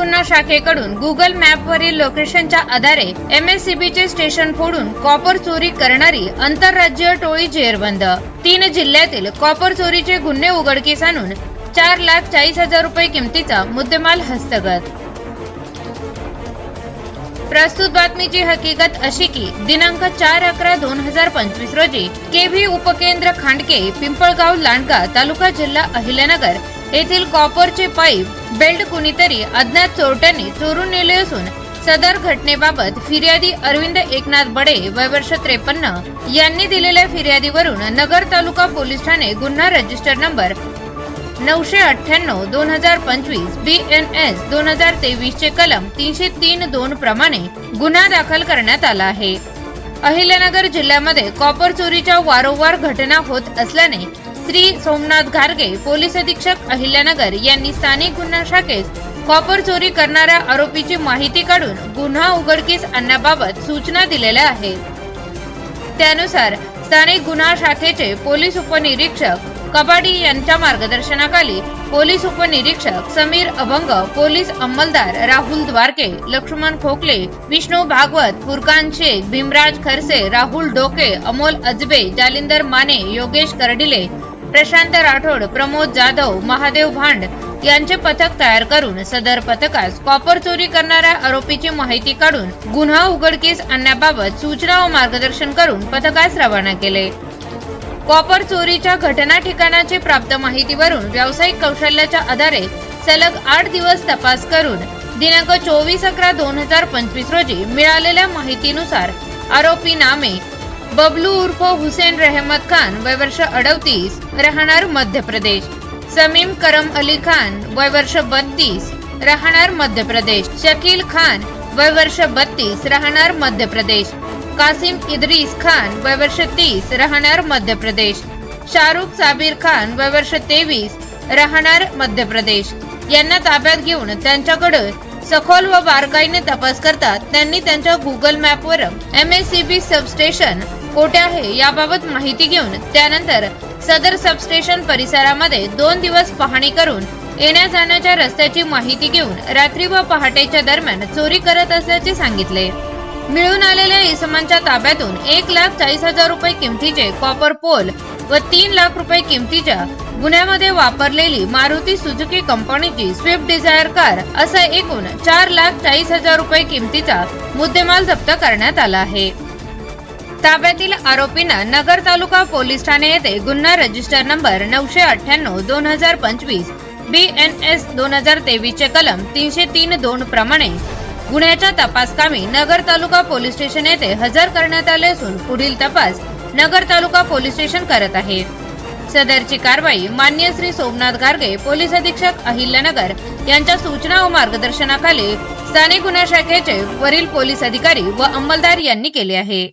गुन्हा शाखेकडून गुगल मॅपवरील लोकेशनच्या आधारे चे स्टेशन फोडून कॉपर चोरी करणारी आंतरराज्य टोळी जेरबंद. तीन जिल्ह्यातील कॉपर चोरीचे गुन्हे उघडकीस आणून चार लाख चाळीस हजार रुपये किमतीचा मुद्देमाल हस्तगत. प्रस्तुत बातमीची हकीकत अशी की दिनांक चार अकरा दोन हजार पंचवीस रोजी केव्ही उपकेंद्र खांडके पिंपळगाव लांडगा तालुका जिल्हा अहिल्यानगर येथील कॉपरचे पाईप बेल्ट कुणीतरी अज्ञात चोरट्यांनी चोरून नेले असून सदर घटनेबाबत फिर्यादी अरविंद एकनाथ बडे वय वर्ष त्रेपन्न यांनी दिलेल्या फिर्यादीवरून नगर तालुका पोलीस ठाणे गुन्हा रजिस्टर नंबर नऊशे अठ्ठ्याण्णव दोन हजार पंचवीस बी एन एस दोन हजार तेवीस चे कलम तीनशे तीन दोन प्रमाणे गुन्हा दाखल करण्यात आला आहे. अहिल्यानगर जिल्ह्यामध्ये कॉपर चोरीच्या वारंवार घटना होत असल्याने श्री सोमनाथ घारगे पोलीस अधीक्षक अहिल्यानगर यांनी स्थानिक गुन्हा शाखेस कॉपर चोरी करणाऱ्या आरोपीची माहिती काढून गुन्हा उघडकीस आणण्याबाबत सूचना दिलेल्या आहेत. त्यानुसार स्थानिक गुन्हा शाखेचे पोलीस उपनिरीक्षक कबाडी यांच्या मार्गदर्शनाखाली पोलीस उपनिरीक्षक समीर अभंग पोलीस अंमलदार राहुल द्वारके लक्ष्मण खोकले विष्णू भागवत फुरकान शेख भीमराज खरसे राहुल डोके अमोल अजबे जालिंदर माने योगेश कर्डिले प्रशांत राठोड प्रमोद जाधव महादेव भांड यांचे पथक तयार करून सदर पथकास कॉपर चोरी करणाऱ्या आरोपीची माहिती काढून गुन्हा उघडकीस आणण्याबाबत सूचना व मार्गदर्शन करून पथकास रवाना केले. कॉपर चोरीच्या घटना ठिकाणाची प्राप्त माहितीवरून व्यावसायिक कौशल्याच्या आधारे सलग आठ दिवस तपास करून दिनांक चोवीस अकरा दोन हजार पंचवीस रोजी मिळालेल्या माहितीनुसार आरोपी नामे बबलू उर्फ हुसेन रहमत खान वय वर्ष अडवतीस राहणार मध्य प्रदेश समीम करम अली खान वय वर्ष बत्तीस राहणार मध्य प्रदेश शकील खान वय वर्ष बत्तीस राहणार मध्य प्रदेश कासिम इद्रीस खान वय वर्ष तीस राहणार मध्य प्रदेश शाहरुख साबीर खान वय वर्ष तेवीस राहणार मध्य प्रदेश यांना ताब्यात घेऊन त्यांच्याकडे सखोल व बारकाईने तपास करतात. त्यांनी त्यांच्या Google मॅपवर M S C B substation कोठे आहे याबाबत माहिती घेऊन त्यानंतर सदर सबस्टेशन परिसरामध्ये दोन दिवस पाहणी करून येण्या जाण्याच्या रस्त्याची माहिती घेऊन रात्री व पहाटेच्या दरम्यान चोरी करत असल्याचे सांगितले. मिळून आलेल्या इसमांच्या ताब्यातून एक लाख चाळीस हजार रुपये किमतीचे कॉपर पोल व तीन लाख रुपये किमतीच्या गुन्ह्यामध्ये वापरलेली मारुती सुझुकी कंपनीची स्विफ्ट डिझायर कार असा एकूण चार लाख चाळीस हजार रुपये किमतीचा मुद्देमाल जप्त करण्यात आला आहे. ताब्यातील आरोपींना नगर तालुका पोलीस ठाणे येथे गुन्हा रजिस्टर नंबर नऊशे अठ्ठ्याण्णव दोन हजार पंचवीस बी एन एस दोन हजार तेवीसचे कलम तीनशे तीन दोन प्रमाणे गुन्ह्याच्या तपासकामी नगर तालुका पोलीस स्टेशन येथे हजर करण्यात आले असून पुढील तपास नगर तालुका पोलीस स्टेशन करत आहे. सदरची कारवाई मान्य श्री सोमनाथ गार्गे पोलीस अधीक्षक अहिल्यानगर यांच्या सूचना व मार्गदर्शनाखाली स्थानिक गुन्हा शाखेचे वरील पोलीस अधिकारी व अंमलदार यांनी केले आहे.